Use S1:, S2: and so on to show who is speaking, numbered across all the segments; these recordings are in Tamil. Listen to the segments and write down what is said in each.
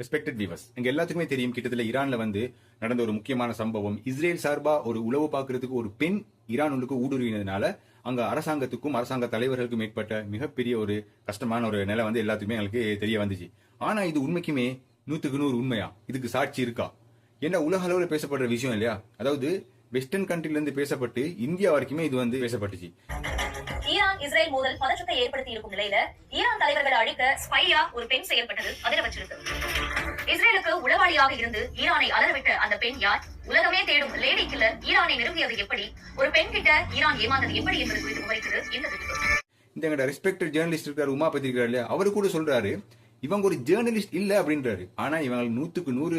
S1: ரெஸ்பெக்டட் விவர்ஸ் எங்க எல்லாத்துக்குமே தெரியும் கிட்டத்தட்ட ஈரான்ல வந்து நடந்த ஒரு முக்கியமான சம்பவம். இஸ்ரேல் சார்பா ஒரு உளவு பார்க்கறதுக்கு ஒரு பெண் ஈரான் உள்ளுக்கு ஊடுருவினதுனால அங்க அரசாங்கத்துக்கும் அரசாங்க தலைவர்களுக்கும் ஏற்பட்ட மிகப்பெரிய ஒரு கஷ்டமான ஒரு நிலை வந்து எல்லாத்துக்குமே எங்களுக்கு தெரிய வந்துச்சு. ஆனா இது உண்மைக்குமே நூத்துக்கு நூறு உண்மையா? இதுக்கு சாட்சி இருக்கா? என்ன உலக அளவில் பேசப்படுற விஷயம் இல்லையா? அதாவது வெஸ்டர்ன் கண்ட்ரில இருந்து பேசப்பட்டு இந்தியா வரைக்குமே இது வந்து பேசப்பட்டுச்சு.
S2: ஈரான் இஸ்ரேல் மோதல் பதற்றத்தை ஏற்படுத்தி இருக்கும் நிலையில ஈரான் தலைவர்களை அழிக்க ஸ்பையா ஒரு பெண் செயல்பட்டது அதிர வச்சிருக்கு. இஸ்ரேலுக்கு உளவாளியாக இருந்து ஈரானை அலறவிட்ட அந்த பெண் யார்? உலகமே தேடும் லேடி கில்லர் ஈரானை நிறுவியது எப்படி? ஒரு பெண் கிட்ட ஈரான் ஏமாந்தது எப்படி என்பது குறித்து விவரித்தது இந்த வீடியோ.
S1: இந்த எங்கட ரெஸ்பெக்டட் ஜேர்னலிஸ்ட் இருக்காரு உமாபதி இருக்காரு இல்லையா? அவரு கூட சொல்றாரு இவங்க ஒரு ஜேர்னலிஸ்ட் இல்ல அப்படின்றாரு. ஆனா இவங்க நூத்துக்கு நூறு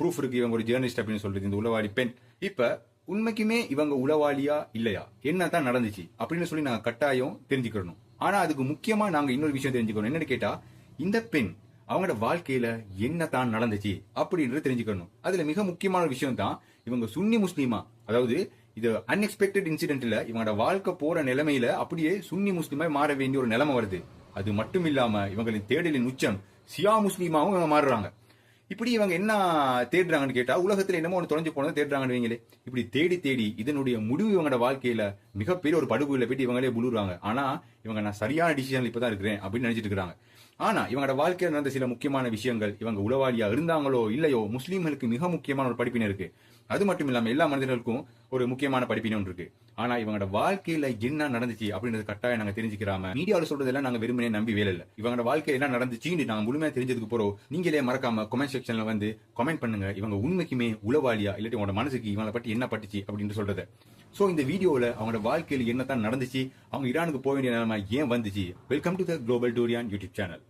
S1: ப்ரூஃப் இருக்கு இவங்க ஒரு ஜேர்னலிஸ்ட் அப்படின்னு சொல்றது இந்த உளவாளி பெண். இப்ப உண்மைக்குமே இவங்க உளவாளியா இல்லையா? என்ன தான் நடந்துச்சு? அப்படின்னு சொல்லி நாங்க கட்டாயம் தெரிஞ்சுக்கணும் ஆனா அதுக்கு முக்கியமா நாங்க இன்னொரு விஷயம் தெரிஞ்சுக்கணும். என்னன்னு கேட்டா இந்த பெண் அவங்களோட வாழ்க்கையில என்ன தான் நடந்துச்சு அப்படின்றது தெரிஞ்சுக்கணும். அதுல மிக முக்கியமான விஷயம் தான் இவங்க சுன்னி முஸ்லீமா. அதாவது இது அன்எக்ஸ்பெக்டட் இன்சிடென்ட்ல இவங்களோட வாழ்க்கை போற நிலைமையில அப்படியே சுன்னி முஸ்லீமா மாற வேண்டிய ஒரு நிலைமை வருது. அது மட்டும் இல்லாம இவங்களின் தேடலின் உச்சம் சியா முஸ்லீமாவும் இவங்க மாறுறாங்க. இப்படி இவங்க என்ன தேடுறாங்கன்னு கேட்டா உலகத்துல என்னமோ ஒன்று தொலைஞ்சு போனதை தேடுறாங்கன்னு வைங்களே இப்படி தேடி தேடி இதனுடைய முடிவு இவங்களோட வாழ்க்கையில மிகப்பெரிய ஒரு படுகொல போயிட்டு இவங்களே புழுறாங்க ஆனா இவங்க நான் சரியான டிசிஷன்ல இப்பதான் இருக்கிறேன் அப்படின்னு நினைச்சிட்டு இருக்காங்க ஆனா இவங்களோட வாழ்க்கையில் நடந்த சில முக்கியமான விஷயங்கள் இவங்க உளவாளியா இருந்தாங்களோ இல்லையோ முஸ்லீம்களுக்கு மிக முக்கியமான ஒரு படிப்பினை இருக்கு. அது மட்டும் இல்லாமல் எல்லா மனிதர்களுக்கும் ஒரு முக்கியமான படிப்பினை ஒன்று இருக்கு. ஆனா இவங்களோட வாழ்க்கையில என்ன நடந்துச்சு அப்படின்றது கட்டாயம் நாங்க தெரிஞ்சுக்கிறாம மீடியாவில் சொல்றதெல்லாம் நாங்க வெறுமனே நம்பி வேலை இல்லை. இவங்களோட வாழ்க்கையில என்ன நடந்துச்சுன்னு நாங்க முழுமையா தெரிஞ்சதுக்கு போறோம் நீங்களே மறக்காம கமெண்ட் செக்ஷன்ல வந்து கமெண்ட் பண்ணுங்க. இவங்க உண்மைக்குமே உளவாளியா இல்லாட்டி உங்களோட மனசுக்கு இவங்களை பற்றி என்ன பட்டுச்சு அப்படின்னு சொல்றத. சோ இந்த வீடியோல அவங்களோட வாழ்க்கையில் என்னதான் நடந்துச்சு அவங்க ஈரானுக்கு போக வேண்டிய நிலைமை ஏன் வந்துச்சு? Welcome to the global Tourian YouTube channel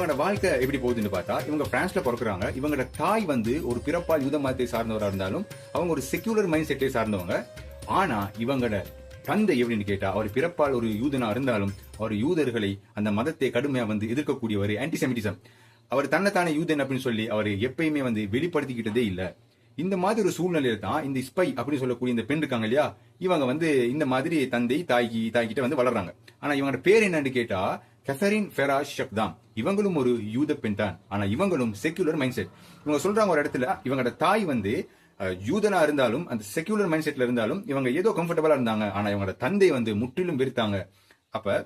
S1: இவங்களோட வாழ்க்கை எப்படி போகுதுன்னு பார்த்தா இவங்க பிரான்ஸ்ல பிறக்குறாங்க. இவங்களோட தாய் வந்து ஒரு பிறப்பால் யூத மதத்தை சார்ந்தவராக இருந்தாலும் அவங்க ஒரு செக்யூலர் மைண்ட் செட்டை சார்ந்தவங்க. ஆனா இவங்களோட தந்தை எப்படின்னு கேட்டா அவர் பிறப்பால் ஒரு யூதனா இருந்தாலும் அவர் யூதர்களை அந்த மதத்தை கடுமையா வந்து எதிர்க்கக்கூடியவர் ஆன்டிசெமிட்டிசம் அவர் தன்னைத்தானே யூதன் அப்படின்னு சொல்லி அவர் எப்பயுமே வந்து வெளிப்படுத்திக்கிட்டதே இல்ல. இந்த மாதிரி ஒரு சூழ்நிலையில தான் இந்த ஸ்பை அப்படின்னு சொல்லக்கூடிய இந்த பெண் இருக்காங்க இல்லையா? இவங்க வந்து இந்த மாதிரி தந்தை தாய்க்கு தாய்கிட்ட வந்து வளர்றாங்க. ஆனா இவங்களோட பேர் என்னன்னு கேட்டா கெசரின் ஃபெராஷ் ஷப்தாம் இவங்களும் ஒரு யூத பெண் தான். ஆனா இவங்களும் செக்யூலர் மைண்ட் செட் இவங்க சொல்றாங்க ஒரு இடத்துல இவங்களோட தாய் வந்து யூதனா இருந்தாலும் அந்த செக்யூலர் மைண்ட் செட்ல இருந்தாலும் இவங்க ஏதோ கம்ஃபர்டபுளா இருந்தாங்க. ஆனா இவங்களோட தந்தை வந்து முற்றிலும் வெறுத்தாங்க. அப்ப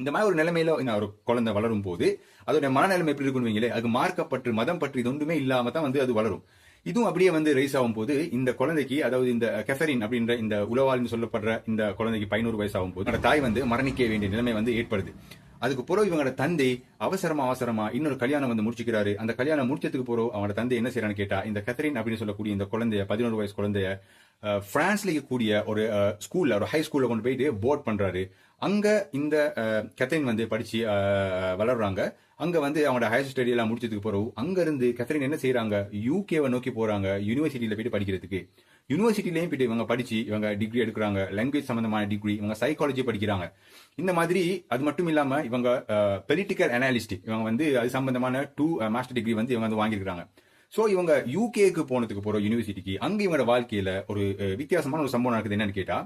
S1: இந்த மாதிரி ஒரு நிலைமையில ஒரு குழந்தை வளரும் போது அதோட மனநிலைமை எப்படி இருக்குன்னு வைங்களேன் அது மார்க்கப்பட்டு மதம் பற்றி இது ஒன்றுமே இல்லாம தான் வந்து அது வளரும். இதுவும் அப்படியே வந்து ரைஸ் ஆகும் போது இந்த குழந்தைக்கு அதாவது இந்த கெஃபரின் அப்படின்ற இந்த உளவாளின்னு சொல்லப்படுற இந்த குழந்தைக்கு பதினோரு வயசு ஆகும் போது தாய் வந்து மரணிக்க வேண்டிய நிலைமை வந்து ஏற்படுது. அதுக்கு பிறகு இவங்களோட தந்தை அவசரமா அவசரமா இன்னொரு கல்யாணம் வந்து முடிச்சுக்கிறாரு. அந்த கல்யாணம் முடிச்சதுக்கு பிறகு அவனோட தந்தை என்ன செய்யறான்னு கேட்டா இந்த கெத்தரின் அப்படின்னு சொல்லக்கூடிய இந்த குழந்தைய பதினோரு வயசு குழந்தைய பிரான்ஸ்ல இருக்கக்கூடிய ஒரு ஸ்கூல்ல ஒரு ஹை ஸ்கூல்ல கொண்டு போயிட்டு போர்ட் பண்றாரு. அங்க இந்த அஹ், வந்து படிச்சு வளர்றாங்க. அங்க வந்து அவங்களோட ஹையர் ஸ்டடி எல்லாம் முடிச்சதுக்கு பிறகு அங்க இருந்து கெத்தரின் என்ன செய்யறாங்க யூகேவை நோக்கி போறாங்க. யூனிவர்சிட்டியில போயிட்டு படிக்கிறதுக்கு. யூனிவர்சிட்டிலையும் போயிட்டு இவங்க படிச்சு இவங்க டிகிரி எடுக்கிறாங்க? லாங்குவேஜ் சம்பந்தமான டிகிரி இவங்க சைக்காலஜி படிக்கிறாங்க. இந்த மாதிரி அது மட்டும் இல்லாம இவங்க பொலிட்டிக்கல் அனாலிஸ்ட் இவங்க வந்து அது சம்பந்தமான டூ மாஸ்டர் டிகிரி வந்து இவங்க வந்து வாங்கியிருக்காங்க ஸோ இவங்க யூகேக்கு போனதுக்கு போற யூனிவர்சிட்டிக்கு அங்கே இவங்களோட வாழ்க்கையில ஒரு வித்தியாசமான ஒரு சம்பவம் நடக்குது என்னன்னு கேட்டா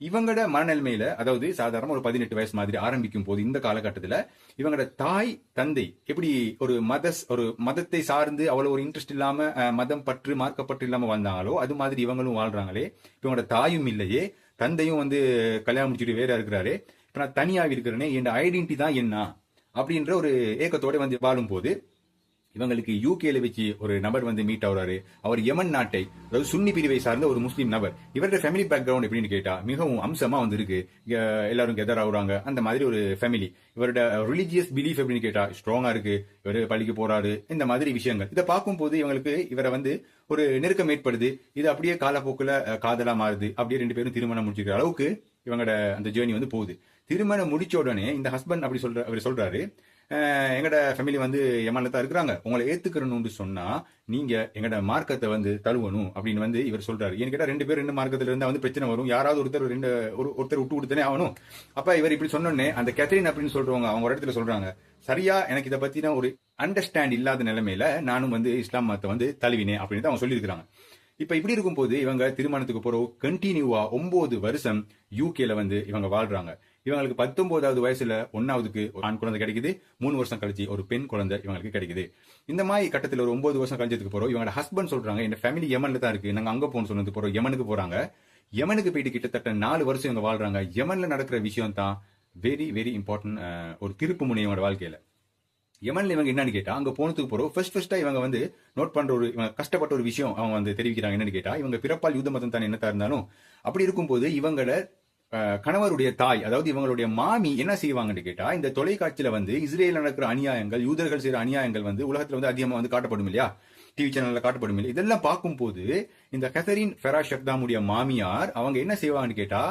S1: இவங்களோட மனநிலைமையில அதாவது சாதாரண ஒரு பதினெட்டு வயசு மாதிரி ஆரம்பிக்கும் போது இந்த காலகட்டத்தில் இவங்களோட தாய் தந்தை எப்படி ஒரு மத ஒரு மதத்தை சார்ந்து அவ்வளவு ஒரு இன்ட்ரெஸ்ட் இல்லாம மதம் பற்று மார்க்கப்பற்று இல்லாம வந்தாங்களோ அது மாதிரி இவங்களும் வாழ்றாங்களே. இவங்களோட தாயும் இல்லையே. தந்தையும் வந்து கல்யாணம் முடிச்சுட்டு வேற இருக்கிறாரு. இப்ப நான் தனியாக இருக்கிறேனே என் ஐடென்டிட்டி தான் என்ன? அப்படின்ற ஒரு ஏக்கத்தோட வந்து வாழும்போது இவங்களுக்கு யூகேல வச்சு ஒரு நபர் வந்து மீட் ஆகுறாரு. அவர் யமன் நாட்டை அதாவது சுன்னி பிரிவை சார்ந்த ஒரு முஸ்லீம் நபர். இவரோட ஃபேமிலி பேக்ரவுண்ட் எப்படின்னு கேட்டா மிகவும் அம்சமா வந்து இருக்கு எல்லாரும் கெதர் ஆகுறாங்க. அந்த மாதிரி ஒரு ஃபேமிலி இவரோட ரிலிஜியஸ் பிலீஃப் எப்படின்னு கேட்டா ஸ்ட்ராங்கா இருக்கு. இவர் பள்ளிக்கு போறாரு. இந்த மாதிரி விஷயங்கள். இதை பார்க்கும்போது இவங்களுக்கு இவரை வந்து ஒரு நெருக்கம் ஏற்படுது. இது அப்படியே காலப்போக்குல காதலா மாறுது. அப்படியே ரெண்டு பேரும் திருமணம் முடிச்சிருக்கிற அளவுக்கு இவங்களோட அந்த ஜேர்னி வந்து போகுது. திருமணம் முடிச்ச உடனே இந்த ஹஸ்பண்ட் அப்படி சொல்ற அவர் சொல்றாரு எங்களோட ஃபேமிலி வந்து எம்எல்ஏ தான் இருக்கிறாங்க. உங்களை ஏத்துக்கிறணும்னு சொன்னா நீங்க எங்களோட மார்க்கத்தை வந்து தழுவணும் அப்படின்னு வந்து இவர் சொல்றாரு. ஏன்னு கேட்டால் ரெண்டு பேரும் ரெண்டு மார்க்கத்துல இருந்தா வந்து பிரச்சனை வரும். யாராவது ஒருத்தர் ரெண்டு ஒரு ஒருத்தர் விட்டு கொடுத்தனே ஆகணும். அப்ப இவர் இப்படி சொன்னோடனே அந்த கேத்தரின் அப்படின்னு சொல்றவங்க அவங்க ஒரு இடத்துல சொல்றாங்க சரியா எனக்கு இதை பத்தின ஒரு அண்டர்ஸ்டாண்ட் இல்லாத நிலைமையில நானும் வந்து இஸ்லாம் மதத்தை வந்து தழுவினேன் அப்படின்னு அவங்க சொல்லியிருக்கிறாங்க. இப்ப இப்படி இருக்கும்போது இவங்க திருமணத்துக்கு போறோம். கண்டினியூவா ஒன்பது வருஷம் யூகேல வந்து இவங்க வாழ்றாங்க. இவங்களுக்கு பத்தொன்பதாவது வயசுல ஒன்னாவதுக்கு ஒரு ஆண் குழந்தை கிடைக்குது மூணு வருஷம் கழிச்சு ஒரு பெண் குழந்தை இவங்களுக்கு கிடைக்குது. இந்த மாதிரி கட்டத்தில் ஒரு ஒன்பது வருஷம் கழிச்சதுக்கு போறோம் இவங்க ஹஸ்பண்ட் சொல்றாங்க என் ஃபேமிலி யமன்ல தான் இருக்கு நாங்க அங்க போகணும்னு சொன்னது போறோம் யமனுக்கு போறாங்க. யமனுக்கு போயிட்டு கிட்டத்தட்ட நாலு வருஷம் இவங்க வாழ்றாங்க. யமன்ல நடக்கிற விஷயம் தான் வெரி வெரி இம்பார்ட்டன்ட் ஒரு திருப்பு முனை இவங்களோட வாழ்க்கையில. யமன்ல இவங்க என்னன்னு கேட்டா அங்க போனதுக்கு போறோம் ஃபர்ஸ்ட் ஃபர்ஸ்டா இவங்க வந்து நோட் பண்ற ஒரு இவங்க கஷ்டப்பட்ட ஒரு விஷயம் அவங்க வந்து தெரிவிக்கிறாங்க. என்னன்னு கேட்டா இவங்க பிறப்பால் யூத மதம் தான் என்னத்தா இருந்தாலும் அப்படி இருக்கும்போது இவங்களோட கணவருடைய தாய் அதாவது இவங்களுடைய மாமி என்ன செய்வாங்கன்னு கேட்டா இந்த தொலைக்காட்சியில வந்து இஸ்ரேல நடக்கிற அநியாயங்கள் யூதர்கள் செய்யற அநியாயங்கள் வந்து உலகத்துல வந்து அதிகமா வந்து காட்டப்படும் இல்லையா? டிவி சேனல்ல காட்டப்படும் இல்லையா? இதெல்லாம் பார்க்கும்போது இந்த கதரின் ஃபெரா ஷப்தாமுடைய மாமியார் அவங்க என்ன செய்வாங்கன்னு கேட்டா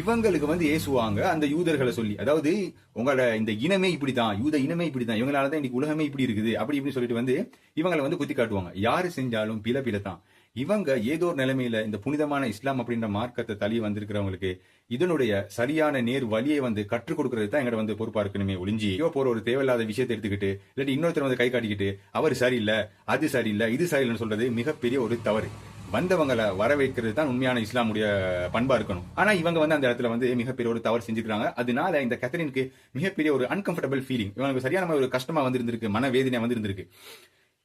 S1: இவங்களுக்கு வந்து ஏசுவாங்க அந்த யூதர்களை சொல்லி. அதாவது உங்களோட இந்த இனமே இப்படிதான் யூத இனமே இப்படிதான் இவங்களால தான் இன்னைக்கு உலகமே இப்படி இருக்குது அப்படி இப்படின்னு சொல்லிட்டு வந்து இவங்களை வந்து குத்தி காட்டுவாங்க. யாரு செஞ்சாலும் பில பில தான். இவங்க ஏதோ ஒரு நிலைமையில இந்த புனிதமான இஸ்லாம் அப்படின்ற மார்க்கத்தை தள்ளி வந்திருக்கிறவங்களுக்கு இதனுடைய சரியான நேர் வழியை வந்து கற்றுக் கொடுக்கறது தான் எங்கட வந்து பொறுப்பா இருக்கணுமே ஒளிஞ்சி. ஐயோ போற ஒரு தேவையில்லாத விஷயத்தை எடுத்துக்கிட்டு இல்லாட்டி இன்னொருத்தர் வந்து கை காட்டிக்கிட்டு அவர் சரியில்லை அது சரியில்லை இது சரியில்லைன்னு சொல்றது மிகப்பெரிய ஒரு தவறு. வந்தவங்களை வரவேற்கிறது தான் உண்மையான இஸ்லாமுடைய பண்பா இருக்கணும். ஆனா இவங்க வந்து அந்த இடத்துல வந்து மிகப்பெரிய ஒரு தவறு செஞ்சுக்கிறாங்க அதனால இந்த கத்தரினுக்கு மிகப்பெரிய ஒரு அன்கம்ஃபர்டபுள் ஃபீலிங் இவங்களுக்கு சரியான ஒரு கஷ்டமா வந்திருந்திருக்கு மனவேதனை வந்திருந்திருக்கு.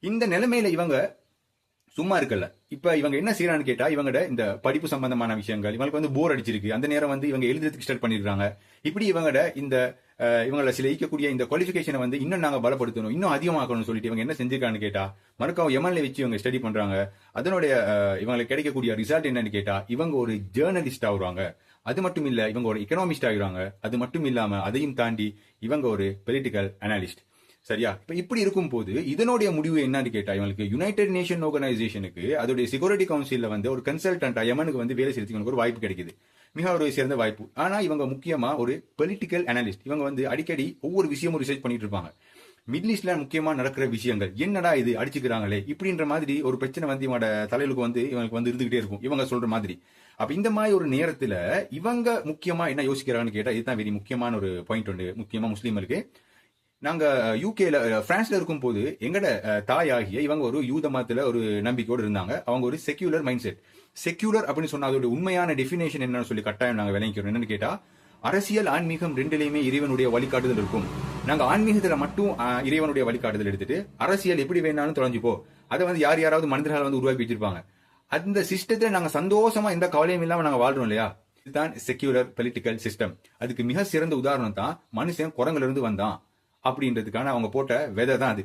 S1: இந்த நிலைமையில இவங்க சும்மா இருக்கல. இப்ப இவங்க என்ன செய்யறான்னு கேட்டா இவங்கட இந்த படிப்பு சம்பந்தமான விஷயங்கள் இவங்களுக்கு வந்து போர் அடிச்சிருக்கு. அந்த நேரம் வந்து இவங்க எழுதுறதுக்கு ஸ்டார்ட் பண்ணிருக்காங்க. இப்படி இவங்கட இந்த இவங்களை சில ஈக்கக்கூடிய இந்த குவாலிஃபிகேஷனை வந்து இன்னும் நாங்க பலப்படுத்தணும் இன்னும் அதிகமாக்கணும்னு சொல்லிட்டு இவங்க என்ன செஞ்சிருக்கான்னு கேட்டா மறுக்காவும் எம்எல்ஏ வச்சு இவங்க ஸ்டடி பண்றாங்க. அதனுடைய இவங்களுக்கு கிடைக்கக்கூடிய ரிசல்ட் என்னன்னு கேட்டா இவங்க ஒரு ஜேர்னலிஸ்ட் ஆகுறாங்க அது மட்டும் இல்ல இவங்க ஒரு எக்கனாமிஸ்ட் ஆகுறாங்க அது மட்டும் இல்லாம அதையும் தாண்டி இவங்க ஒரு பொலிட்டிக்கல் அனாலிஸ்ட் சரியா? இப்போ இப்படி இருக்கும் போது இதனுடைய முடிவு என்னன்னு கேட்டா இவங்களுக்கு யுனைடெட் நேஷன் ஆர்கனைசேஷனுக்கு அதோடைய செக்யூரிட்டி கவுன்சிலில் வந்து ஒரு கன்சல்டன்ட் யமனுக்கு வந்து வேலை செய்யறதுக்கு ஒரு வாய்ப்பு கிடைக்குது. மிக ஒரு சிறந்த வாய்ப்பு. ஆனா இவங்க முக்கியமா ஒரு பொலிட்டிக்கல் அனாலிஸ்ட் இவங்க வந்து அடிக்கடி ஒவ்வொரு விஷயமும் ரிசர்ச் பண்ணிட்டு இருப்பாங்க. மிடில் ஈஸ்ட்ல முக்கியமா நடக்கிற விஷயங்கள். என்னடா இது? அடிச்சுக்கிறாங்களே. இப்படின்ற மாதிரி ஒரு பிரச்சனை வந்து இவங்களோட தலைவலுக்கு வந்து இவங்களுக்கு வந்து இருந்துகிட்டே இருக்கும். இவங்க சொல்ற மாதிரி. அப்ப இந்த மாதிரி ஒரு நேரத்துல இவங்க முக்கியமா என்ன யோசிக்கிறாங்கன்னு கேட்டா இதுதான் வெரி முக்கியமான ஒரு பாயிண்ட் உண்டு. முக்கியமா முஸ்லீம்களுக்கு. நாங்க யூகேல பிரான்ஸ்ல இருக்கும் போது எங்கட தாய் ஆகிய இவங்க ஒரு யூத மதத்துல ஒரு நம்பிக்கையோடு இருந்தாங்க. அவங்க ஒரு செக்யூலர் மைண்ட் செட் செக்யூலர் அப்படின்னு சொன்னா அதோட உண்மையான டெஃபினேஷன் என்னன்னு சொல்லி கட்டாயம் நாங்க விளங்கிக்கிறோம். என்னன்னு கேட்டா அரசியல் ஆன்மீகம் ரெண்டுலயுமே இறைவனுடைய வழிகாட்டுதல் இருக்கும். நாங்க ஆன்மீகத்துல மட்டும் இறைவனுடைய வழிகாட்டுதல் எடுத்துட்டு அரசியல் எப்படி வேணாலும் தொலைஞ்சுப்போ அதை வந்து யார் யாராவது மனிதர்கள் வந்து உருவாக்கி வச்சிருப்பாங்க. அந்த சிஸ்டத்துல நாங்க சந்தோஷமா எந்த கவலையும் இல்லாம நாங்க வாழ்றோம் இல்லையா? இதுதான் செக்யூலர் பொலிட்டிக்கல் சிஸ்டம் அதுக்கு மிக சிறந்த உதாரணம் தான் மனுஷன் குரங்குல இருந்து வந்தான். அப்படின்றதுக்கான அவங்க போட்ட விதை தான் அது.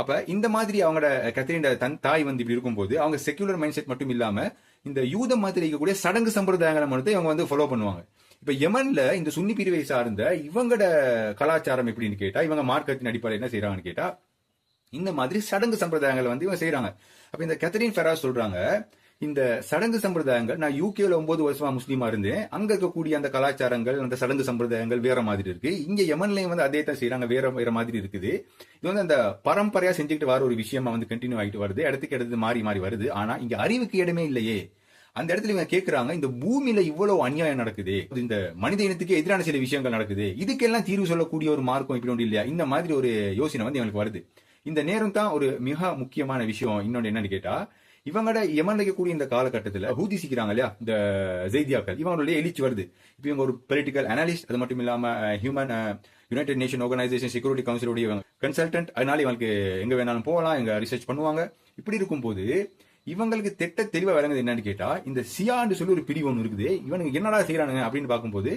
S1: அப்ப இந்த மாதிரி அவங்களோட கத்திரிண்ட தன் தாய் வந்து இப்படி இருக்கும்போது அவங்க செக்யூலர் மைண்ட் செட் மட்டும் இல்லாம இந்த யூத மாதிரி இருக்கக்கூடிய சடங்கு சம்பிரதாயங்களை மட்டும் இவங்க வந்து ஃபாலோ பண்ணுவாங்க. இப்ப யமன்ல இந்த சுன்னி பிரிவை சார்ந்த இவங்களோட கலாச்சாரம் எப்படின்னு கேட்டா இவங்க மார்க்கத்தின் அடிப்படையில் என்ன செய்யறாங்கன்னு கேட்டா இந்த மாதிரி சடங்கு சம்பிரதாயங்களை வந்து இவங்க செய்யறாங்க அப்ப இந்த கத்தரின் ஃபெராஸ் சொல்றாங்க இந்த சடங்கு சம்பிரதாயங்கள் நான் யூகேல ஒன்பது வருஷமா முஸ்லீமா இருந்தேன். அங்க இருக்கக்கூடிய அந்த கலாச்சாரங்கள் அந்த சடங்கு சம்பிரதாயங்கள் வேற மாதிரி இருக்கு. இங்க யமன்லயும் வந்து அதே தான் செய்யறாங்க வேற வேற மாதிரி இருக்குது. இது வந்து அந்த பரம்பரையா செஞ்சுக்கிட்டு வர ஒரு விஷயமா வந்து கண்டினியூ ஆகிட்டு வருது. இடத்துக்கு இடத்துக்கு மாறி மாறி வருது. ஆனா இங்க அறிவுக்கு இடமே இல்லையே. அந்த இடத்துல இவங்க கேக்குறாங்க இந்த பூமியில இவ்வளவு அநியாயம் நடக்குது. இந்த மனித இனத்துக்கு எதிரான சில விஷயங்கள் நடக்குது. இதுக்கெல்லாம் தீர்வு சொல்லக்கூடிய ஒரு மார்க்கம் இப்படி ஒன்று இல்லையா? இந்த மாதிரி ஒரு யோசனை வந்து இவங்களுக்கு வருது. இந்த நேரம் தான் ஒரு மிக முக்கியமான விஷயம். இன்னொன்று என்னன்னு கேட்டா இவங்களோட யமன் இருக்கக்கூடிய இந்த காலகட்டத்தில் ஹூதிசிக்கிறாங்க இல்லையா? இந்த ஜெய்தியாக்கள். இவங்களுடைய எழுச்சி வருது. இப்போ இவங்க ஒரு பொலிட்டிக்கல் அனாலிஸ்ட் அது மட்டும் இல்லாம human United Nation organisation security கவுன்சிலுடைய consultant அதனால இவங்களுக்கு எங்க வேணாலும் போகலாம் எங்க ரிசர்ச் பண்ணுவாங்க. இப்படி இருக்கும்போது இவங்களுக்கு திட்ட தெளிவா விளங்குது என்னன்னு கேட்டா இந்த சியான்னு சொல்லி ஒரு பிரிவு ஒன்று இருக்குது. இவனுக்கு என்னடா செய்யறானுங்க அப்படின்னு பார்க்கும்போது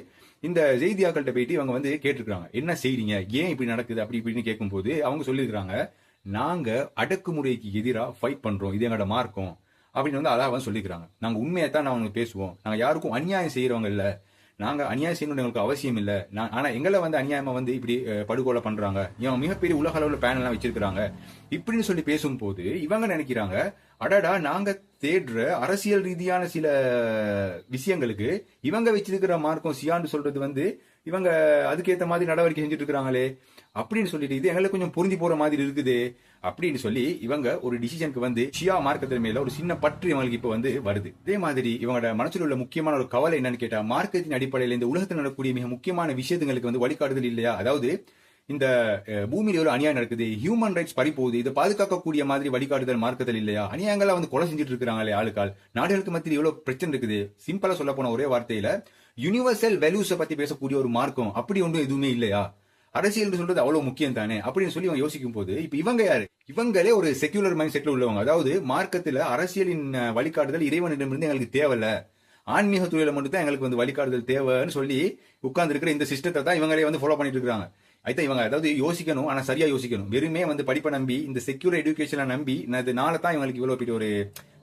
S1: இந்த செய்தியாக்கள்கிட்ட போயிட்டு இவங்க வந்து கேட்டிருக்காங்க என்ன செய்றீங்க? ஏன் இப்படி நடக்குது? அப்படி இப்படின்னு கேட்கும்போது அவங்க சொல்லியிருக்காங்க நாங்க அடக்குமுறைக்கு எதிராக ஃபைட் பண்றோம். இது எங்களோட மார்க்கம் அப்படின்னு வந்து அதாவது சொல்லிக்கிறாங்க நாங்க உண்மையை தான் நாங்க பேசுவோம். நாங்க யாருக்கும் அநியாயம் செய்யறவங்க இல்லை. நாங்க அநியாயம் செய்யணும்னு எங்களுக்கு அவசியம் இல்ல. நான் ஆனா எங்களை வந்து அநியாயமா வந்து இப்படி படுகொலை பண்றாங்க. இவங்க மிகப்பெரிய உலக அளவுல பேனல் வச்சிருக்கிறாங்க. இப்படின்னு சொல்லி பேசும்போது இவங்க நினைக்கிறாங்க அடடா நாங்க தேடுற அரசியல் ரீதியான சில விஷயங்களுக்கு இவங்க வச்சிருக்கிற மார்க்கம் சியான்னு சொல்றது வந்து இவங்க அதுக்கேத்த மாதிரி நடவடிக்கை செஞ்சுட்டு இருக்கிறாங்களே. அப்படின்னு சொல்லிட்டு இது எங்களுக்கு கொஞ்சம் புரிஞ்சு போற மாதிரி இருக்குது அப்படின்னு சொல்லி இவங்க ஒரு டிசிஷனுக்கு வந்து ஷியா மார்க்கத்தின் மேல ஒரு சின்ன பற்று இவங்களுக்கு இப்ப வந்து வருது. இதே மாதிரி இவங்களோட மனசில் உள்ள முக்கியமான ஒரு கவலை என்னன்னு கேட்டா மார்க்கத்தின் அடிப்படையில் இந்த உலகத்தில் நடக்கக்கூடிய மிக முக்கியமான விஷயங்களுக்கு வந்து வழிகாட்டுதல் இல்லையா? அதாவது இந்த பூமியில் பூமியில எவ்வளவு அநியாயம் நடக்குது ஹியூமன் ரைட்ஸ் பறிப்போகுது போகுது இதை பாதுகாக்கக்கூடிய மாதிரி வழிகாட்டுதல் மார்க்கத்தில் இல்லையா? அநியாயங்களா வந்து கொலை செஞ்சுட்டு இருக்காங்களே ஆளுக்கால். நாடுகளுக்கு மத்தியில் எவ்வளவு பிரச்சனை இருக்குது. சிம்பிளா சொல்ல போன ஒரே வார்த்தையில யுனிவர்சல் வேல்யூஸை பத்தி பேசக்கூடிய ஒரு மார்க்கம் அப்படி ஒன்றும் எதுவுமே இல்லையா? அரசியல் சொல்றது அவ்வளவு முக்கியம் தானே அப்படின்னு சொல்லி இவங்க யோசிக்கும் போது இப்ப இவங்க யாரு? இவங்களே ஒரு செக்யூலர் மைண்ட் செட்ல உள்ளவங்க. அதாவது மார்க்கத்துல அரசியலின் அஹ், வழிகாட்டுதல் இறைவனிடமிருந்து எங்களுக்கு தேவையில்ல. ஆன்மீக துறையில மட்டும்தான் எங்களுக்கு வந்து வழிகாட்டுதல் தேவைன்னு சொல்லி உட்கார்ந்து இருக்கிற இந்த சிஸ்டத்தை தான் இவங்களே வந்து ஃபாலோ பண்ணிட்டு இருக்காங்க. அதுதான் இவங்க அதாவது யோசிக்கணும் ஆனா சரியா யோசிக்கணும். வெறுமே வந்து படிப்பை நம்பி இந்த செக்யூர் எஜுகேஷனை நம்பி இதனால தான் இவங்களுக்கு இவ்வளவு பெரிய ஒரு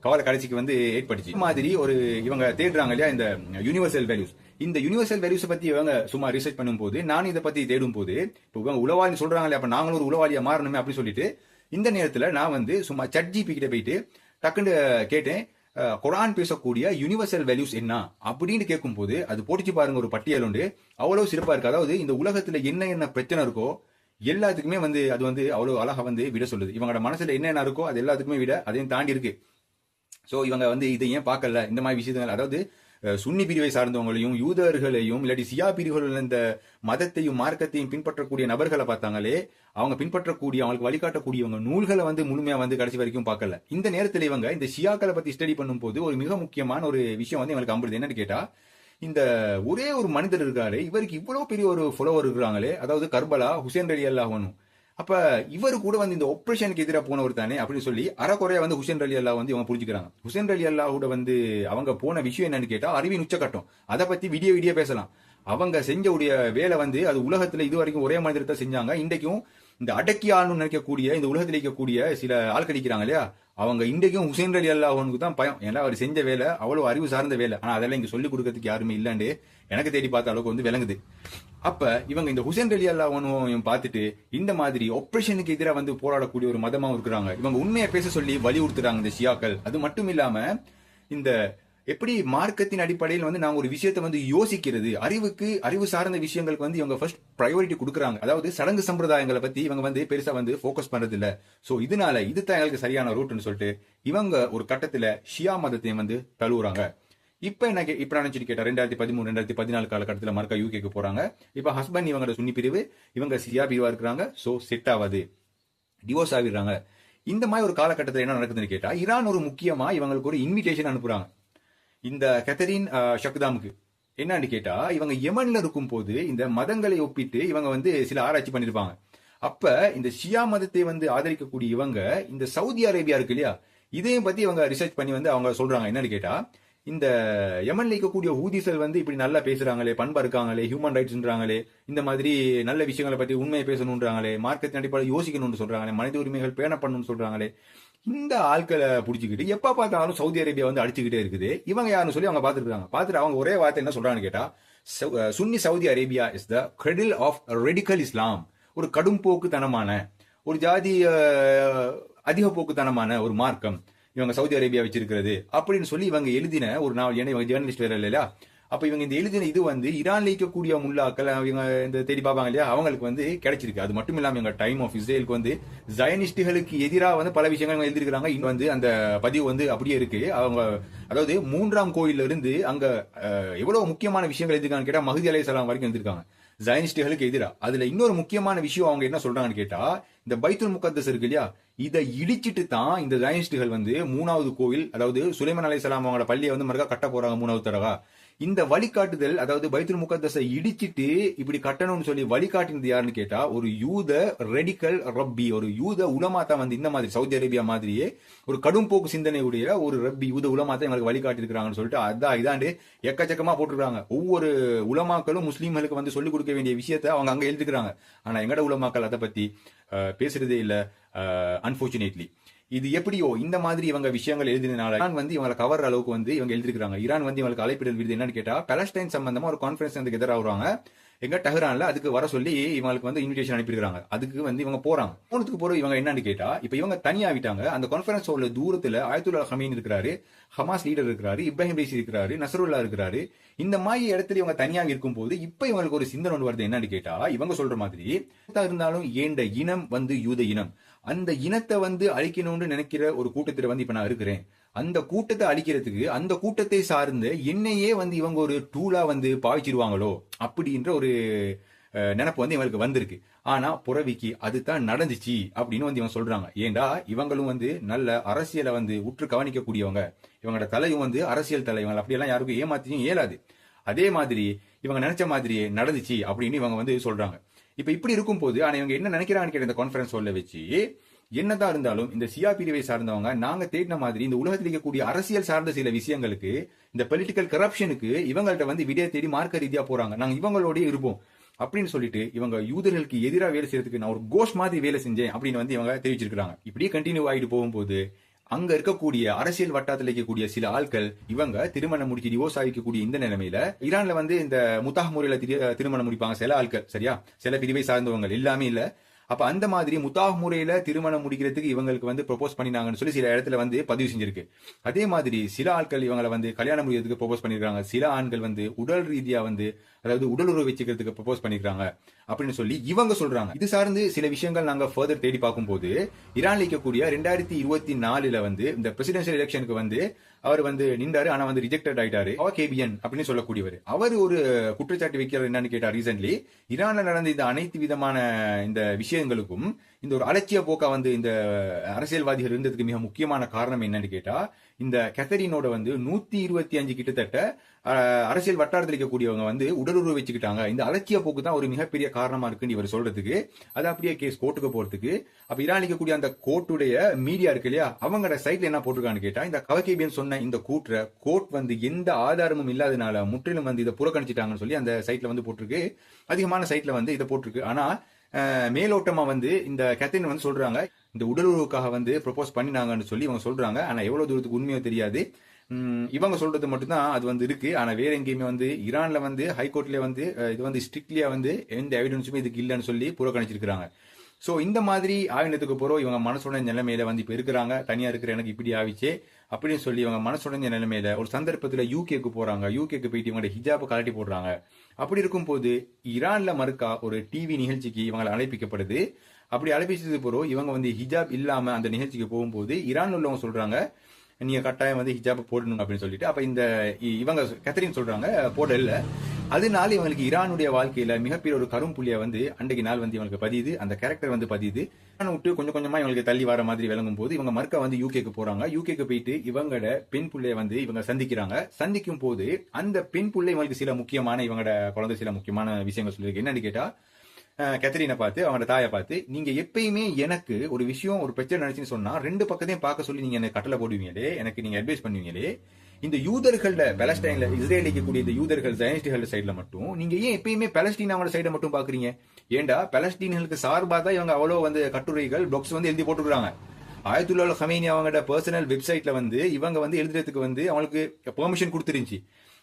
S1: கவலை கடைசிக்கு வந்து ஏற்பட்டுச்சு. மாதிரி ஒரு இவங்க தேடுறாங்க இல்லையா இந்த யூனிவர்சல் வேல்யூஸ் இந்த யூனிவர்சல் வேல்யூஸை பத்தி இவங்க சும்மா ரிசர்ச் பண்ணும்போது நானும் இதை பத்தி தேடும் போது இப்போ இவங்க உளவாளி சொல்றாங்களே அப்ப நாங்களும் ஒரு உளவாளியா மாறணுமே அப்படின்னு சொல்லிட்டு இந்த நேரத்துல நான் வந்து சும்மா சட் ஜிபி கிட்ட போயிட்டு டக்குன்னு கேட்டேன் குரான் பேசக்கூடிய யூனிவர்சல் வேல்யூஸ் என்ன? அப்படின்னு கேட்கும்போது அது போட்டுச்சு பாருங்க ஒரு பட்டியல் உண்டு. அவ்வளவு சிறப்பா இருக்கு. அதாவது இந்த உலகத்துல என்ன என்ன பிரச்சனை இருக்கோ எல்லாத்துக்குமே வந்து அது வந்து அவ்வளவு அழகா வந்து விட சொல்லுது. இவங்களோட மனசுல என்னென்ன இருக்கோ அது எல்லாத்துக்குமே விட அதையும் தாண்டி இருக்கு. ஸோ இவங்க வந்து இதை ஏன் பார்க்கல? இந்த மாதிரி விஷயங்கள். அதாவது சுன்னி பிரிவை சார்ந்தவங்களையும் யூதர்களையும் இல்லாட்டி சியா பிரிவுகள் இந்த மதத்தையும் மார்க்கத்தையும் பின்பற்றக்கூடிய நபர்களை பார்த்தாங்களே அவங்க பின்பற்றக்கூடிய அவங்களுக்கு வழிகாட்டக்கூடியவங்க நூல்களை வந்து முழுமையா வந்து கடைசி வரைக்கும் பார்க்கல. இந்த நேரத்தில் இவங்க இந்த ஷியாக்களை பத்தி ஸ்டடி பண்ணும்போது ஒரு மிக முக்கியமான ஒரு விஷயம் வந்து எங்களுக்கு அம்புறது என்னன்னு கேட்டா இந்த ஒரே ஒரு மனிதர் இருக்காரு இவருக்கு இவ்வளவு பெரிய ஒரு ஃபாலோவர் இருக்கிறாங்களே அதாவது கர்பலா ஹுசேன் அலி அல்லாஹனும் அப்ப இவரு கூட வந்து இந்த ஒப்ரேஷனுக்கு எதிராக போனவர் தானே அப்படின்னு சொல்லி அறக்குறையா வந்து ஹுசேன் அலி அல்லா வந்து இவங்க புரிஞ்சுக்கிறாங்க. ஹுசேன் அலி கூட வந்து அவங்க போன விஷயம் என்னன்னு கேட்டா அறிவின் உச்சக்கட்டம். அதை பத்தி விடிய விடிய பேசலாம். அவங்க செஞ்ச உடைய வேலை வந்து அது உலகத்துல இது வரைக்கும் ஒரே மனிதத்தை செஞ்சாங்க. இன்றைக்கும் இந்த அடக்கி ஆளுன்னு நினைக்கக்கூடிய இந்த உலகத்தில் இருக்கக்கூடிய சில ஆட்கள் இருக்கிறாங்க இல்லையா? அவங்க இன்றைக்கும் ஹுசேன் அலி அல்லாஹனுக்கு தான் பயம். ஏன்னா அவர் செஞ்ச வேலை அவ்வளவு அறிவு சார்ந்த வேலை. ஆனா அதெல்லாம் இங்க சொல்லிக் கொடுக்கறதுக்கு யாருமே இல்லைன்னு எனக்கு தேடி பார்த்த அளவுக்கு வந்து விளங்குது. அப்ப இவங்க இந்த ஹுசேன் அலி அல்லாஹனும் பார்த்துட்டு இந்த மாதிரி ஆப்ரேஷனுக்கு எதிராக வந்து போராடக்கூடிய ஒரு மதமாகவும் இருக்கிறாங்க. இவங்க உண்மையை பேச சொல்லி வலியுறுத்துறாங்க இந்த ஷியாக்கள். அது மட்டும் இல்லாம இந்த எப்படி மார்க்கத்தின் அடிப்படையில் வந்து நாங்கள் ஒரு விஷயத்தை வந்து யோசிக்கிறது? அறிவுக்கு அறிவு சார்ந்த விஷயங்களுக்கு வந்து இவங்க ஃபர்ஸ்ட் ப்ரையாரிட்டி கொடுக்குறாங்க. அதாவது சடங்கு சம்பிரதாயங்களை பத்தி இவங்க வந்து பெருசா வந்து ஃபோக்கஸ் பண்றது இல்ல சோ இதனால இதுதான் எங்களுக்கு சரியான ரூட்னு சொல்லிட்டு இவங்க ஒரு கட்டத்துல ஷியா மதத்தையும் வந்து தழுவுறாங்க. இப்போ என்ன இப்போ இப்ப நினைச்சிட்டு கேட்டா ரெண்டாயிரத்தி பதிமூணு ரெண்டாயிரத்தி பதினாலு காலகட்டத்தில் மறுக்கா யூகேக்கு போறாங்க. இப்போ ஹஸ்பண்ட் இவங்களோட சுன்னி பிரிவு இவங்க சியா பிரிவா இருக்கிறாங்க. ஸோ செட் ஆகாது டிவோர்ஸ் ஆகிடுறாங்க இந்த மாதிரி ஒரு காலகட்டத்தில் என்ன நடக்குதுன்னு கேட்டா ஈரான் ஒரு முக்கியமா இவங்களுக்கு ஒரு இன்விடேஷன் அனுப்புறாங்க. இந்த கெத்தரின் அஹ், ஷக்தாமுக்கு என்னன்னு கேட்டா இவங்க யமன்ல இருக்கும் போது இந்த மதங்களை ஒப்பிட்டு இவங்க வந்து சில ஆராய்ச்சி பண்ணிருப்பாங்க. அப்ப இந்த ஷியா மதத்தை வந்து ஆதரிக்கக்கூடிய இவங்க இந்த சவுதி அரேபியா இருக்கு இல்லையா? இதையும் பத்தி இவங்க ரிசர்ச் பண்ணி வந்து அவங்க சொல்றாங்க. என்னன்னு கேட்டா இந்த யமன்ல இருக்கக்கூடிய ஊதிசல் வந்து இப்படி நல்லா பேசுறாங்களே பண்பா இருக்காங்களே ஹியூமன் ரைட்ஸ்ன்றாங்களே இந்த மாதிரி நல்ல விஷயங்களை பத்தி உண்மையை பேசணுன்றாங்களே மார்க்கெட் அடிப்படையில் யோசிக்கணும்னு சொல்றாங்களே மனித உரிமைகள் பேண பண்ணணும்னு சொல்றாங்களே இந்த ஆட்களை பிடிச்சிக்கிட்டு எப்ப பார்த்தாலும் சவுதி அரேபியா வந்து அடிச்சுக்கிட்டே இருக்குது. இவங்க யாருன்னு சொல்லி அவங்க பார்த்துருக்காங்க. பார்த்துட்டு அவங்க ஒரே வார்த்தை என்ன சொல்கிறான்னு கேட்டா Sunni Saudi Arabia is the cradle of radical Islam ஒரு கடும் போக்குத்தனமான ஒரு ஜாதி அதிக போக்குத்தனமான ஒரு மார்க்கம் இவங்க சவுதி அரேபியா வச்சிருக்கிறது. அப்படின்னு சொல்லி இவங்க எழுதின ஒரு நாவல் ஏன்னா இவங்க ஜேர்னலிஸ்ட் வேற இல்லையா? அப்போ இவங்க இந்த எழுதின இது வந்து ஈரான்ல இருக்கக்கூடிய முல்லாக்கள் இவங்க இந்த தேடி பார்ப்பாங்க இல்லையா? அவங்களுக்கு வந்து கிடைச்சிருக்கு. அது மட்டும் இல்லாமல் இவங்க டைம் ஆஃப் இஸ்ரேலுக்கு வந்து ஜயனிஸ்டுகளுக்கு எதிராக வந்து பல விஷயங்கள் எழுதியிருக்கிறாங்க. இன்னும் வந்து அந்த பதிவு வந்து அப்படியே இருக்கு. அவங்க அதாவது மூன்றாம் கோயில்ல இருந்து அங்க எவ்வளவு முக்கியமான விஷயங்கள் எழுதிருக்காங்க கேட்டா மஹதி அலை சலாம் வரைக்கும் எழுதிருக்காங்க ஜயனிஸ்டுகளுக்கு எதிராக. அதுல இன்னொரு முக்கியமான விஷயம் அவங்க என்ன சொல்றாங்கன்னு கேட்டா இந்த பைத்துல் முகத்தஸ் இருக்கு இல்லையா? இதை இடிச்சிட்டு தான் இந்த ஜயனிஸ்டுகள் வந்து மூணாவது கோவில் அதாவது சுலைமன் அலை சலாம் அவங்களோட பள்ளியை வந்து மறுக்கா கட்ட போறாங்க மூணாவது தடவை. இந்த வழிகாட்டுதல் அதாவது பைத்துல் முகத்தஸை இடிச்சிட்டு இப்படி கட்டணும்னு சொல்லி வழிகாட்டினது யாருன்னு கேட்டா ஒரு யூத ரெடிக்கல் ரப்பி ஒரு யூத உலமாத்தா வந்து இந்த மாதிரி சவுதி அரேபியா மாதிரியே ஒரு கடும் போக்கு சிந்தனையுடைய ஒரு ரப்பி யூத உலமாத்தா எங்களுக்கு இவங்களுக்கு சொல்லிட்டு அதான் இதாண்டு எக்கச்சக்கமா போட்டுருக்காங்க ஒவ்வொரு உலமாக்களும் முஸ்லீம்களுக்கு வந்து சொல்லிக் கொடுக்க வேண்டிய விஷயத்த அவங்க அங்க எழுதுக்கிறாங்க. ஆனா எங்கட உலமாக்கள் அதை பத்தி பேசுறதே இல்லை அன்பார்ச்சுனேட்லி இது எப்படியோ இந்த மாதிரி இவங்க விஷயங்கள் எழுதினால ஈரான் வந்து இவங்களை கவர் அளவுக்கு வந்து இவங்க எழுதிருக்காங்க ஈரான் வந்து இவங்களுக்கு அழைப்பிடல் விருது என்னன்னு கேட்டா பலஸ்டைன் சம்பந்தமா ஒரு கான்ஃபரன்ஸ் வந்து எதிராகிறாங்க எங்க டஹ்ரான்ல அதுக்கு வர சொல்லி இவங்களுக்கு வந்து இன்விடேஷன் அனுப்பியிருக்காங்க அதுக்கு வந்து இவங்க போறாங்க. போனதுக்கு போற இவங்க என்னன்னு கேட்டா இப்ப இவங்க தனியாவிட்டாங்க அந்த கான்ஃபரன்ஸ் உள்ள தூரத்துல ஆயத்துல்லா ஹமீன் இருக்கிறாரு ஹமாஸ் லீடர் இருக்கிறாரு இப்ராஹிம் ரீசி இருக்கிறாரு நசருல்லா இருக்கிறாரு. இந்த மாதிரி இடத்துல இவங்க தனியாக இருக்கும் போது இப்ப இவங்களுக்கு ஒரு சிந்தனை ஒன்று வருது என்னன்னு கேட்டா இவங்க சொல்ற மாதிரி இருந்தாலும் ஏண்ட இனம் வந்து யூத இனம். அந்த இனத்தை வந்து அழிக்கணும்னு நினைக்கிற ஒரு கூட்டத்தில் வந்து இப்ப நான் இருக்கிறேன். அந்த கூட்டத்தை அழிக்கிறதுக்கு அந்த கூட்டத்தை சார்ந்து என்னையே வந்து இவங்க ஒரு டூலா வந்து பாய்ச்சிருவாங்களோ அப்படின்ற ஒரு நினப்பு நினைப்பு வந்து இவங்களுக்கு வந்திருக்கு. ஆனா புறவிக்கு அதுதான் நடந்துச்சு அப்படின்னு வந்து இவங்க சொல்றாங்க. ஏண்டா இவங்களும் வந்து நல்ல அரசியலை வந்து உற்று கவனிக்கக்கூடியவங்க. இவங்களோட தலையும் வந்து அரசியல் தலைவங்க அப்படியெல்லாம் யாருக்கும் ஏமாத்தியும் இயலாது அதே மாதிரி இவங்க நினைச்ச மாதிரியே நடந்துச்சு அப்படின்னு இவங்க வந்து சொல்றாங்க. இப்ப இப்படி இருக்கும் போது ஆனா இவங்க என்ன நினைக்கிறாங்கன்னு கேட்ட இந்த கான்ஃபரன்ஸ் சொல்ல வச்சு. என்னதான் இருந்தாலும் இந்த சியா பிரிவை சார்ந்தவங்க நாங்க தேடின மாதிரி இந்த உலகத்தில் இருக்கக்கூடிய அரசியல் சார்ந்த சில விஷயங்களுக்கு இந்த பொலிட்டிக்கல் கரப்ஷனுக்கு இவங்கள்ட்ட வந்து விடிய தேடி மார்க்க ரீதியா போறாங்க. நாங்க இவங்களோடய இருப்போம். அப்படின்னு சொல்லிட்டு இவங்க யூதர்களுக்கு எதிராக வேலை செய்யறதுக்கு நான் ஒரு கோஷ் மாதிரி வேலை செஞ்சேன் அப்படின்னு வந்து இவங்க தெரிவிச்சிருக்காங்க இப்படியே கண்டினியூ ஆகிட்டு போகும்போது அங்க இருக்கக்கூடிய அரசியல் வட்டாரத்தில் இருக்கக்கூடிய சில ஆட்கள் இவங்க திருமணம் முடிச்சு டிவோர்ஸ் ஆகிக்கக்கூடிய இந்த நிலைமையில ஈரான்ல வந்து இந்த முத்தாஹ் முறையில திரு- திருமணம் முடிப்பாங்க சில ஆட்கள் சரியா? சில பிரிவை சார்ந்தவங்க எல்லாமே இல்ல. அப்ப அந்த மாதிரி முத்தாஹ் முறையில திருமணம் முடிக்கிறதுக்கு இவங்களுக்கு வந்து ப்ரொபோஸ் பண்ணினாங்கன்னு சொல்லி சில இடத்துல வந்து பதிவு செஞ்சிருக்கு. அதே மாதிரி சில ஆட்கள் இவங்களை வந்து கல்யாணம் முடிக்கிறதுக்கு ப்ரொபோஸ் பண்ணிருக்காங்க. சில ஆண்கள் வந்து உடல் ரீதியா வந்து அதாவது உடல் உறவு வச்சுக்கிறதுக்கு ப்ரப்போஸ் பண்ணிக்கிறாங்க அப்படின்னு சொல்லி இவங்க சொல்றாங்க. இது சார்ந்து சில விஷயங்கள் நாங்க ஃபர்தர் தேடி பார்க்கும்போது ஈரான்ல இருக்கக்கூடிய ரெண்டாயிரத்தி இருபத்தி நாலுல வந்து இந்த பிரசிடென்சியல் எலெக்ஷனுக்கு வந்து அவர் வந்து நின்றாரு ஆனா வந்து ரிஜெக்டட் ஆயிட்டாரு. அவர் கேபியன் அப்படின்னு சொல்லக்கூடியவர். அவர் ஒரு குற்றச்சாட்டு வைக்கிறார் என்னன்னு கேட்டார் ரீசென்ட்லி ஈரான்ல நடந்த இந்த அனைத்து விதமான இந்த விஷயங்களுக்கும் இந்த ஒரு அலட்சிய போக்கா வந்து இந்த அரசியல்வாதிகள் இருந்ததுக்கு மிக முக்கியமான காரணம் என்னன்னு கேட்டா இந்த கெத்தரினோட வந்து நூத்தி இருபத்தி அஞ்சு கிட்டத்தட்ட அரசியல் வட்டாரத்தில் இருக்கக்கூடியவங்க வந்து உடலுறவு வச்சுக்கிட்டாங்க. இந்த அலட்சிய போக்கு தான் ஒரு மிகப்பெரிய காரணமா இருக்குன்னு இவர் சொல்றதுக்கு. அது அப்படியே கேஸ் கோர்ட்டுக்கு போறதுக்கு. அப்ப ஈரான் இருக்கக்கூடிய அந்த கோர்ட்டுடைய மீடியா இருக்கு இல்லையா? அவங்களோட சைட்ல என்ன போட்டிருக்கான்னு கேட்டா இந்த கவகேபியன் சொன்ன இந்த கூற்ற கோர்ட் வந்து எந்த ஆதாரமும் இல்லாதனால முற்றிலும் வந்து இதை புறக்கணிச்சிட்டாங்கன்னு சொல்லி அந்த சைட்ல வந்து போட்டிருக்கு. அதிகமான சைட்ல வந்து இதை போட்டிருக்கு. ஆனா மேலோட்டமா வந்து இந்த கேத்தரின் வந்து சொல்றாங்க. இந்த உடல் உறவுக்காக வந்து ப்ரொபோஸ் பண்ணினாங்கன்னு சொல்லி இவங்க சொல்றாங்க. ஆனா எவ்வளவு தூரத்துக்கு உண்மையோ தெரியாது. இவங்க சொல்றது மட்டும்தான் அது வந்து இருக்கு. ஆனா வேற எங்கேயுமே வந்து ஈரான்ல வந்து ஹைகோர்ட்ல வந்து இது வந்து ஸ்ட்ரிக்ட்லியா வந்து எந்த எவிடன்ஸுமே இதுக்கு இல்லைன்னு சொல்லி புறக்கணிச்சிருக்காங்க ஸோ இந்த மாதிரி ஆவினத்துக்கு போறோம். இவங்க மனசுடைய நிலைமையில வந்து இப்ப இருக்கிறாங்க. தனியா இருக்கிற எனக்கு இப்படி ஆவிச்சே அப்படின்னு சொல்லி இவங்க மனசுடைய நிலைமையில ஒரு சந்தர்ப்பத்துல யூகேக்கு போறாங்க. யூகேக்கு போயிட்டு இவங்க ஹிஜாபை கலட்டி போடுறாங்க. அப்படி இருக்கும்போது ஈரான்ல மறுக்கா ஒரு டிவி நிகழ்ச்சிக்கு இவங்களை அழைப்பிக்கப்படுது. அப்படி அழைப்பிச்சது போறோம் இவங்க வந்து ஹிஜாப் இல்லாம அந்த நிகழ்ச்சிக்கு போகும்போது ஈரான் உள்ளவங்க சொல்றாங்க நீங்க கட்டாயம் வந்து ஹிஜாப் போடணும் அப்படின்னு சொல்லிட்டு. அப்ப இந்த இ- இவங்க கத்தரின்னு சொல்றாங்க போட இல்லை அதனால இவங்களுக்கு ஈரானுடைய வாழ்க்கையில மிகப்பெரிய ஒரு கரும்புள்ளிய வந்து அன்றைக்கு நாள் வந்து இவங்களுக்கு பதியுது. அந்த கேரக்டர் வந்து பதியுது. விட்டு கொஞ்சம் கொஞ்சமா இவங்களுக்கு தள்ளி வர மாதிரி விளங்கும் போது இவங்க மறுக்க வந்து யூகேக்கு போறாங்க. யூகேக்கு போயிட்டு இவங்களோட பெண் புள்ளைய வந்து இவங்க சந்திக்கிறாங்க. சந்திக்கும் போது அந்த பெண் புள்ளை இவங்களுக்கு சில முக்கியமான இவங்களோட குழந்தை சில முக்கியமான விஷயங்கள் சொல்லியிருக்கு. என்னன்னு கேட்டா கேத்தரினை கெத்தரினை பார்த்து அவனோட தாயை பார்த்து நீங்க எப்பயுமே எனக்கு ஒரு விஷயம் ஒரு பிரச்சனை நினைச்சுன்னு சொன்னா ரெண்டு பக்கத்தையும் பார்க்க சொல்லி நீங்க எனக்கு கட்டளை போடுவீங்களே எனக்கு நீங்க அட்வைஸ் பண்ணுவீங்களே இந்த யூதர்கள்ல பலஸ்டைன்ல இஸ்ரேல் இருக்கக்கூடிய இந்த யூதர்கள் ஜயனிஸ்டுகள் சைட்ல மட்டும் நீங்க ஏன் எப்பயுமே பெலஸ்டீன் அவங்களோட சைடை மட்டும் பாக்குறீங்க? ஏண்டா? பலஸ்டீன்களுக்கு சார்பா தான் இவங்க அவ்வளவு வந்து கட்டுரைகள் பிளாக்ஸ் வந்து எழுதி போட்டுருக்காங்க ஆயத்துல்லா ஹமீனி அவங்களோட பர்சனல் வெப்சைட்ல வந்து இவங்க வந்து எழுதுறதுக்கு வந்து அவங்களுக்கு பெர்மிஷன் கொடுத்துருந்துச்சு.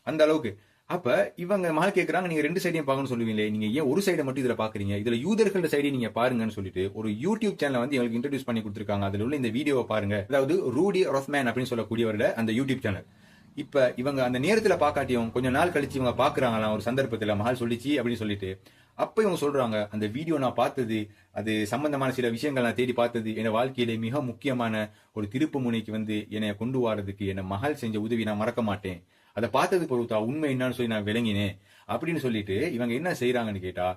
S1: அந்த அளவுக்கு. அப்ப இவங்க மகள் கேட்கறாங்க நீங்க ரெண்டு சைடையும் பார்க்கணும்னு சொல்லுவீங்களே நீங்க ஏன் ஒரு சைடை மட்டும் இதுல பாக்குறீங்க? இதுல யூதர்களோட சைடையும் நீங்க பாருங்கன்னு சொல்லிட்டு ஒரு யூடியூப் சேனல் வந்து எங்களுக்கு இன்ட்ரடியூஸ் பண்ணி கொடுத்துருக்காங்க. அதுல உள்ள இந்த வீடியோவை பாருங்க. அதாவது ரூடி ரொஃப்மேன் அப்படின்னு சொல்லக்கூடியவரோட அந்த யூடியூப் சேனல் இப்ப இவங்க அந்த நேரத்துல பாக்காட்டியும் கொஞ்ச நாள் கழிச்சு இவங்க பாக்குறாங்களாம் ஒரு சந்தர்ப்பத்துல மகள் சொல்லிச்சு அப்படின்னு சொல்லிட்டு. அப்ப இவங்க சொல்றாங்க அந்த வீடியோ நான் பார்த்தது அது சம்பந்தமான சில விஷயங்கள் நான் தேடி பார்த்தது என் வாழ்க்கையிலே மிக முக்கியமான ஒரு திருப்பு முனைக்கு வந்து என்னை கொண்டு வரதுக்கு என்னை மகள் செஞ்ச உதவி நான் மறக்க மாட்டேன். அதை பார்த்தது பொறுத்தா உண்மை என்னன்னு சொல்லி நான் விளங்கினேன். அப்படின்னு சொல்லிட்டு இவங்க என்ன செய்யறாங்கன்னு கேட்டா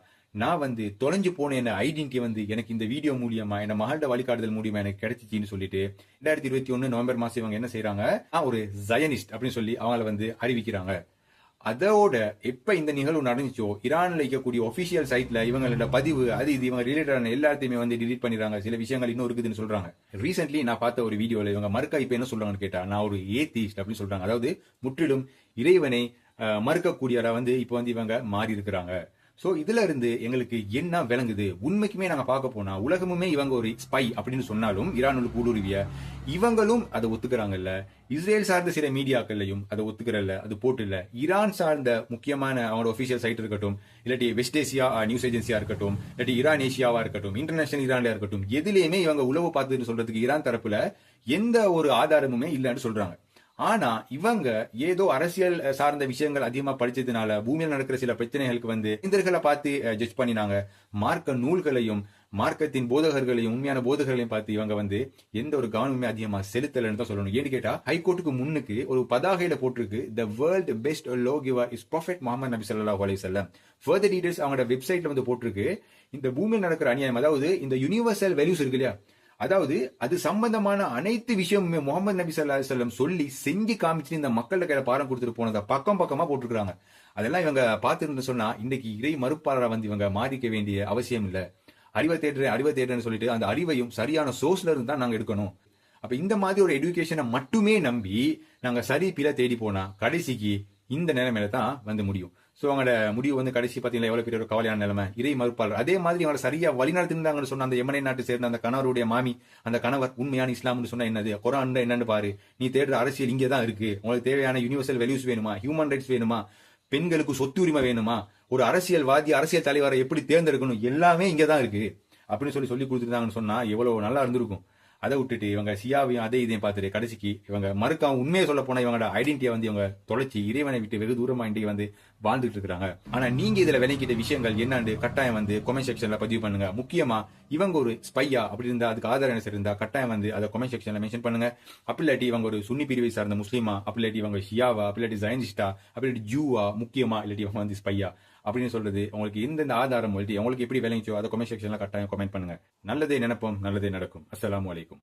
S1: நான் வந்து தொலைஞ்சு போன என்ன ஐடென்டிட்டி வந்து எனக்கு இந்த வீடியோ மூலியமா என்ன மகளோட வழிகாட்டுதல் மூலியமா எனக்கு கிடைச்சிச்சின்னு சொல்லிட்டு ரெண்டாயிரத்தி இருபத்தி ஒன்னு நவம்பர் மாசம் இவங்க என்ன செய்யறாங்க ஒரு ஜயனிஸ்ட் அப்படின்னு சொல்லி அவங்கள வந்து அறிவிக்கிறாங்க. அதோட எப்ப இந்த நிகழ்வு நடந்துச்சோ ஈரான்ல இருக்கக்கூடிய ஒபிஷியல் சைட்ல இவங்களோட பதிவு அது இது இவங்க ரிலேட்டடான எல்லாத்தையுமே வந்து டிலீட் பண்ணிடுறாங்க. சில விஷயங்கள் இன்னும் இருக்குதுன்னு சொல்றாங்க. ரீசென்ட்லி நான் பார்த்த ஒரு வீடியோல இவங்க மறுக்கா இப்ப என்ன சொல்றாங்கன்னு கேட்டா நான் ஒரு ஏத்திஸ்ட் அப்படின்னு சொல்றாங்க. அதாவது முற்றிலும் இறைவனை மறுக்கக்கூடியவரை வந்து இப்ப வந்து இவங்க மாறி இருக்கிறாங்க சோ இதுல இருந்து எங்களுக்கு என்ன விளங்குது? உண்மைக்குமே நாங்க பார்க்க போனா உலகமுமே இவங்க ஒரு ஸ்பை அப்படின்னு சொன்னாலும் ஈரானுக்கு ஊடுருவிய இவங்களும் அதை ஒத்துக்கிறாங்கல்ல. இஸ்ரேல் சார்ந்த சில மீடியாக்கள்லையும் அதை ஒத்துக்கிறல்ல அது போட்டு இல்ல ஈரான் சார்ந்த முக்கியமான அவங்களோட ஒபிஷியல் சைட் இருக்கட்டும் இல்லாட்டி வெஸ்ட் ஏசியா நியூஸ் ஏஜென்சியா இருக்கட்டும் இல்லாட்டி ஈரான் ஏசியாவா இருக்கட்டும் இன்டர்நேஷனல் ஈரான்ல இருக்கட்டும் எதுலையுமே இவங்க உளவு பார்த்துன்னு சொல்றதுக்கு ஈரான் தரப்புல எந்த ஒரு ஆதாரமுமே இல்லைன்னு சொல்றாங்க. ஆனா இவங்க ஏதோ அரசியல் சார்ந்த விஷயங்கள் அதிகமா படிச்சதுனால பூமியில் நடக்கிற சில பிரச்சனைகளுக்கு வந்து இந்தர்களை பார்த்து ஜட்ஜ் பண்ணினாங்க. மார்க்க நூல்களையும் மார்க்கத்தின் போதகர்களையும் உண்மையான போதகர்களையும் பார்த்து இவங்க வந்து எந்த ஒரு கவனமுமே அதிகமா செலுத்தலன்னு தான் சொல்லணும். ஏன்னு கேட்டா ஹைகோர்ட்டுக்கு முன்னுக்கு ஒரு பதாகையில போட்டிருக்கு the world best law giver is prophet Muhammad நபி சல்லா அலி செல்லம் ஃபர்தர் டீடைல்ஸ் அவங்களோட வெப்சைட்ல வந்து போட்டிருக்கு. இந்த பூமியில் நடக்கிற அநியாயம் அதாவது இந்த யூனிவர்சல் வேல்யூஸ் இருக்கு இல்லையா? அதாவது அது சம்பந்தமான அனைத்து விஷயமுமே முகமது நபி சல்லா செல்லம் சொல்லி செஞ்சு காமிச்சு இந்த மக்கள் கையில பாடம் கொடுத்துட்டு போனதை பக்கம் பக்கமா போட்டிருக்கிறாங்க. அதெல்லாம் இவங்க பார்த்துருந்து சொன்னா இன்னைக்கு இறை மறுப்பாளராக வந்து இவங்க மாறிக்க வேண்டிய அவசியம் இல்ல. அறிவை தேடுறேன் அறிவை தேடுறேன்னு சொல்லிட்டு அந்த அறிவையும் சரியான சோர்ஸ்ல இருந்து தான் நாங்க எடுக்கணும். அப்ப இந்த மாதிரி ஒரு எடுக்கேஷனை மட்டுமே நம்பி நாங்க சரி பிற தேடி போனா கடைசிக்கு இந்த நிலைமையில தான் வந்து முடியும். ஸோ அவங்களோட முடிவு வந்து கடைசி பார்த்தீங்களா எவ்வளோ பெரிய ஒரு கவலையான நிலைமை. இறை மறுப்பாளர். அதே மாதிரி அவங்களை சரியாக வழிநடத்திருந்தாங்கன்னு சொன்ன அந்த எமனை நாட்டு சேர்ந்த அந்த கணவருடைய மாமி அந்த கணவர் உண்மையான இஸ்லாம்னு சொன்னா என்னது? கொரான் என்னன்னு பாரு. நீ தேடுற அரசியல் இங்கே தான் இருக்கு. உங்களுக்கு தேவையான யூனிவர்சல் வேல்யூஸ் வேணுமா? ஹியூமன் ரைட்ஸ் வேணுமா? பெண்களுக்கு சொத்து உரிமை வேணுமா? ஒரு அரசியல்வாதி அரசியல் தலைவரை எப்படி தேர்ந்தெடுக்கணும்? எல்லாமே இங்கே தான் இருக்கு. அப்படின்னு சொல்லி சொல்லி கொடுத்துருந்தாங்கன்னு சொன்னா எவ்வளவு நல்லா இருந்திருக்கும். அதை விட்டுட்டு இவங்க சியாவையும் அதே இதையும் பார்த்துட்டு கடைசிக்கு இவங்க மறுக்காம உண்மையை சொல்ல போனா இவங்களோட ஐடென்டிட்டியை வந்து இவங்க தொலைச்சி இறைவனை விட்டு வெகு தூரமா இன்றைக்கு வந்து வாழ்ந்துட்டு இருக்காங்க ஆனா நீங்க இதுல விளங்கிட்ட விஷயங்கள் என்னன்னு கட்டாயம் வந்து கொமெண்ட் செக்ஷன்ல பதிவு பண்ணுங்க. முக்கியமா இவங்க ஒரு ஸ்பையா அப்படி இருந்தா அதுக்கு ஆதாரம் என்ன இருந்தா கட்டாயம் வந்து அதை கொமெண்ட் செக்ஷன்ல மென்ஷன் பண்ணுங்க. அப்படி இல்லாட்டி இவங்க ஒரு சுன்னி பிரிவை சார்ந்த முஸ்லீமா அப்படி இல்லாட்டி இவங்க ஷியாவா அப்படி இல்லாட்டி ஜைனிஸ்டா அப்படி இல்லாட்டி ஜூவா முக்கியமா இல்லாட்டி இவங்க வந்து ஸ்பையா அப்படின்னு சொல்றது. உங்களுக்கு இந்த ஆதாரம் இல்லாட்டி உங்களுக்கு எப்படி விளங்கிச்சோ அதை கமெண்ட் செக்ஷன்ல கட்டாயம் கமெண்ட் பண்ணுங்க. நல்லதே நினைப்போம் நல்லதே நடக்கும். அஸ்லாம் வலைக்கும்